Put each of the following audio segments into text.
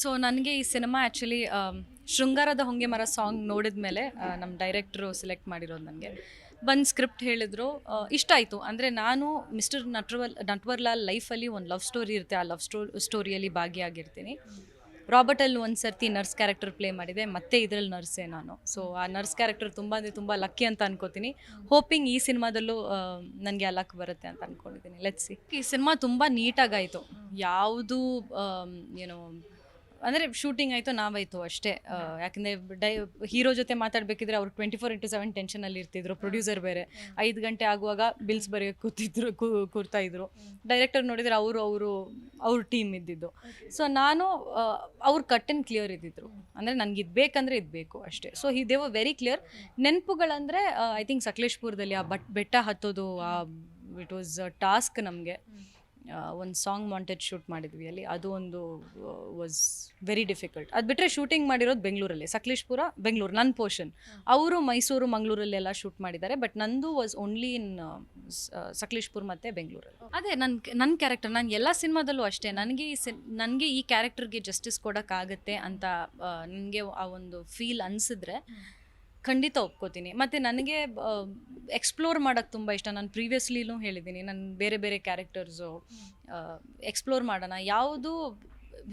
So ನನಗೆ ಈ cinema actually ಶೃಂಗಾರದ ಹೊಂಗೆ ಮರ ಸಾಂಗ್ ನೋಡಿದ ಮೇಲೆ ನಮ್ಮ ಡೈರೆಕ್ಟ್ರು ಸೆಲೆಕ್ಟ್ ಮಾಡಿರೋದು ನನಗೆ. ಒಂದು ಸ್ಕ್ರಿಪ್ಟ್ ಹೇಳಿದ್ರು ಇಷ್ಟ ಆಯಿತು. ಅಂದರೆ ನಾನು ಮಿಸ್ಟರ್ ನಟ್ವರ್ ನಟ್ವರ್ಲಾಲ್ ಲೈಫಲ್ಲಿ ಒಂದು ಲವ್ ಸ್ಟೋರಿ ಇರುತ್ತೆ. ಆ ಲವ್ ಸ್ಟೋ ಸ್ಟೋರಿಯಲ್ಲಿ ಭಾಗಿಯಾಗಿರ್ತೀನಿ. ರಾಬರ್ಟಲ್ಲಿ ಒಂದು ಸರ್ತಿ ನರ್ಸ್ ಕ್ಯಾರೆಕ್ಟರ್ ಪ್ಲೇ ಮಾಡಿದೆ. ಮತ್ತೆ ಇದರಲ್ಲಿ ನರ್ಸೇ ನಾನು. ಸೊ ಆ ನರ್ಸ್ ಕ್ಯಾರೆಕ್ಟರ್ ತುಂಬ ಅಂದರೆ ತುಂಬ ಲಕ್ಕಿ ಅಂತ ಅನ್ಕೋತೀನಿ. ಹೋಪಿಂಗ್ ಈ ಸಿನಿಮಾದಲ್ಲೂ ನನಗೆ ಆ ಲಕ್ ಬರುತ್ತೆ ಅಂತ ಅಂದ್ಕೊಂಡಿದ್ದೀನಿ ಲೆಟ್ಸಿ ಈ ಸಿನಿಮಾ ತುಂಬ ನೀಟಾಗಾಯಿತು ಯಾವುದು ಏನೋ ಅಂದರೆ ಶೂಟಿಂಗ್ ಆಯಿತು ನಾವಾಯಿತು ಅಷ್ಟೇ. ಯಾಕಂದರೆ ಡೈ, ಹೀರೋ ಜೊತೆ ಮಾತಾಡಬೇಕಿದ್ರೆ ಅವ್ರು ಟ್ವೆಂಟಿ ಫೋರ್ ಇಂಟು ಸೆವೆನ್ ಟೆನ್ಷನಲ್ಲಿ ಇರ್ತಿದ್ರು ಪ್ರೊಡ್ಯೂಸರ್ ಬೇರೆ. ಐದು ಗಂಟೆ ಆಗುವಾಗ ಬಿಲ್ಸ್ ಬರೆಯೋಕೆ ಕೂತಿದ್ರು ಕೂರ್ತಾ ಇದ್ರು. ಡೈರೆಕ್ಟರ್ ನೋಡಿದರೆ ಅವರು ಅವರು, ಅವ್ರ ಟೀಮ್ ಇದ್ದಿದ್ದು. ಸೊ ನಾನು ಅವ್ರ ಕಟ್ ಆ್ಯಂಡ್ ಕ್ಲಿಯರ್ ಇದ್ದಿದ್ರು. ಅಂದರೆ ನನಗೆ ಇದು ಬೇಕಂದರೆ ಇದು ಬೇಕು ಅಷ್ಟೇ. ಸೊ ಈ ದೇವ ವೆರಿ ಕ್ಲಿಯರ್ ನೆನಪುಗಳಂದರೆ ಐ ಥಿಂಕ್ ಸಕಲೇಶ್ಪುರದಲ್ಲಿ ಆ ಬಟ್, ಬೆಟ್ಟ ಹತ್ತೋದು, ಆ ಇಟ್ ವಾಸ್ ಟಾಸ್ಕ್ ನಮಗೆ. ಒಂದು ಸಾಂಗ್ ಮಾಂಟೇಜ್ ಶೂಟ್ ಮಾಡಿದ್ವಿ ಅಲ್ಲಿ. ಅದು ಒಂದು ವಾಸ್ ವೆರಿ ಡಿಫಿಕಲ್ಟ್ ಅದು ಬಿಟ್ಟರೆ ಶೂಟಿಂಗ್ ಮಾಡಿರೋದು ಬೆಂಗಳೂರಲ್ಲಿ ಸಕಲೇಶ್ಪುರ ಬೆಂಗಳೂರು ನನ್ನ ಪೋರ್ಷನ್ ಅವರು ಮೈಸೂರು ಮಂಗಳೂರಲ್ಲೆಲ್ಲ ಶೂಟ್ ಮಾಡಿದ್ದಾರೆ ಬಟ್ ನಂದು ವಾಸ್ ಓನ್ಲಿ ಇನ್ ಸಕಲೇಶ್ಪುರ್ ಮತ್ತು ಬೆಂಗಳೂರಲ್ಲಿ ಅದೇ ನನ್ನ ನನ್ನ ಕ್ಯಾರೆಕ್ಟರ್ ನಾನು ಎಲ್ಲ ಸಿನಿಮಾದಲ್ಲೂ ಅಷ್ಟೇ ನನಗೆ ಈ ಸಿನ್ ನನಗೆ ಈ ಕ್ಯಾರೆಕ್ಟರ್ಗೆ ಜಸ್ಟಿಸ್ ಕೊಡೋಕ್ಕಾಗತ್ತೆ ಅಂತ ನನಗೆ ಆ ಒಂದು ಫೀಲ್ ಅನಿಸಿದ್ರೆ ಖಂಡಿತ ಒಪ್ಕೋತೀನಿ. ಮತ್ತು ನನಗೆ ಎಕ್ಸ್ಪ್ಲೋರ್ ಮಾಡೋಕ್ಕೆ ತುಂಬ ಇಷ್ಟ. ನಾನು ಪ್ರೀವಿಯಸ್ಲಿನೂ ಹೇಳಿದ್ದೀನಿ. ನಾನು ಬೇರೆ ಬೇರೆ ಕ್ಯಾರೆಕ್ಟರ್ಸು ಎಕ್ಸ್ಪ್ಲೋರ್ ಮಾಡೋಣ. ಯಾವುದು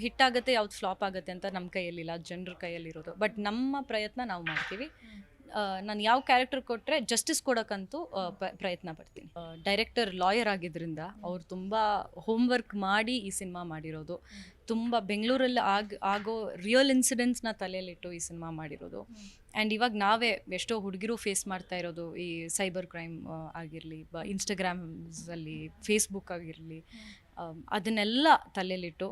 ಹಿಟ್ಟಾಗುತ್ತೆ ಯಾವ್ದು ಫ್ಲಾಪ್ ಆಗುತ್ತೆ ಅಂತ ನಮ್ಮ ಕೈಯಲ್ಲಿಲ್ಲ. ಜನರ ಕೈಯಲ್ಲಿರೋದು. ಬಟ್ ನಮ್ಮ ಪ್ರಯತ್ನ ನಾವು ಮಾಡ್ತೀವಿ. ನಾನು ಯಾವ ಕ್ಯಾರೆಕ್ಟರ್ ಕೊಟ್ಟರೆ ಜಸ್ಟಿಸ್ ಕೊಡೋಕ್ಕಂತೂ ಪ್ರಯತ್ನ ಪಡ್ತೀನಿ. ಡೈರೆಕ್ಟರ್ ಲಾಯರ್ ಆಗಿದ್ದರಿಂದ ಅವ್ರು ತುಂಬ ಹೋಮ್ವರ್ಕ್ ಮಾಡಿ ಈ ಸಿನಿಮಾ ಮಾಡಿರೋದು. ತುಂಬ ಬೆಂಗಳೂರಲ್ಲಿ ಆಗ, ಆಗೋ ರಿಯಲ್ ಇನ್ಸಿಡೆಂಟ್ಸ್ನ ತಲೆಯಲ್ಲಿಟ್ಟು ಈ ಸಿನಿಮಾ ಮಾಡಿರೋದು. ಆ್ಯಂಡ್ ಇವಾಗ ನಾವೇ ಎಷ್ಟೋ ಹುಡುಗಿರು ಫೇಸ್ ಮಾಡ್ತಾ ಇರೋದು. ಈ ಸೈಬರ್ ಕ್ರೈಮ್ ಆಗಿರಲಿ, ಬ ಇನ್ಸ್ಟಾಗ್ರಾಮ್ಸಲ್ಲಿ ಫೇಸ್ಬುಕ್ ಆಗಿರಲಿ ಅದನ್ನೆಲ್ಲ ತಲೆಯಲ್ಲಿಟ್ಟು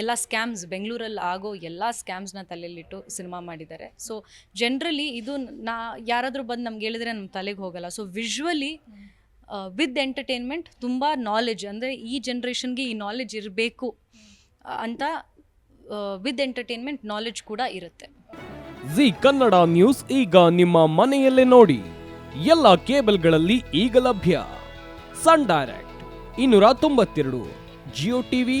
ಎಲ್ಲ ಸ್ಕ್ಯಾಮ್ಸ್ ಬೆಂಗಳೂರಲ್ಲಿ ಆಗೋ ಎಲ್ಲ ಸ್ಕ್ಯಾಮ್ಸ್ನ ತಲೆಯಲ್ಲಿಟ್ಟು ಸಿನಿಮಾ ಮಾಡಿದ್ದಾರೆ. ಸೊ ಜನರಲಿ ಇದು ನಾ ಯಾರಾದರೂ ಬಂದು ನಮ್ಗೆ ಹೇಳಿದ್ರೆ ನಮ್ಮ ತಲೆಗೆ ಹೋಗಲ್ಲ. ಸೊ ವಿಶ್ವಲಿ ವಿತ್ ಎಂಟರ್ಟೈನ್ಮೆಂಟ್ ತುಂಬ ನಾಲೆಜ್ ಅಂದರೆ ಈ ಜನ್ರೇಷನ್ಗೆ ಈ ನಾಲೆಜ್ ಇರಬೇಕು ಅಂತ ವಿತ್ ಎಂಟರ್ಟೈನ್ಮೆಂಟ್ ನಾಲೆಜ್ ಕೂಡ ಇರುತ್ತೆ. ಜಿ ಕನ್ನಡ ನ್ಯೂಸ್ ಈಗ ನಿಮ್ಮ ಮನೆಯಲ್ಲೇ ನೋಡಿ. ಎಲ್ಲ ಕೇಬಲ್ಗಳಲ್ಲಿ ಈಗ ಲಭ್ಯ. ಸನ್ ಡೈರೆಕ್ಟ್ ಇನ್ನೂರ ತೊಂಬತ್ತೆರಡು ಜಿಯೋ ಟಿವಿ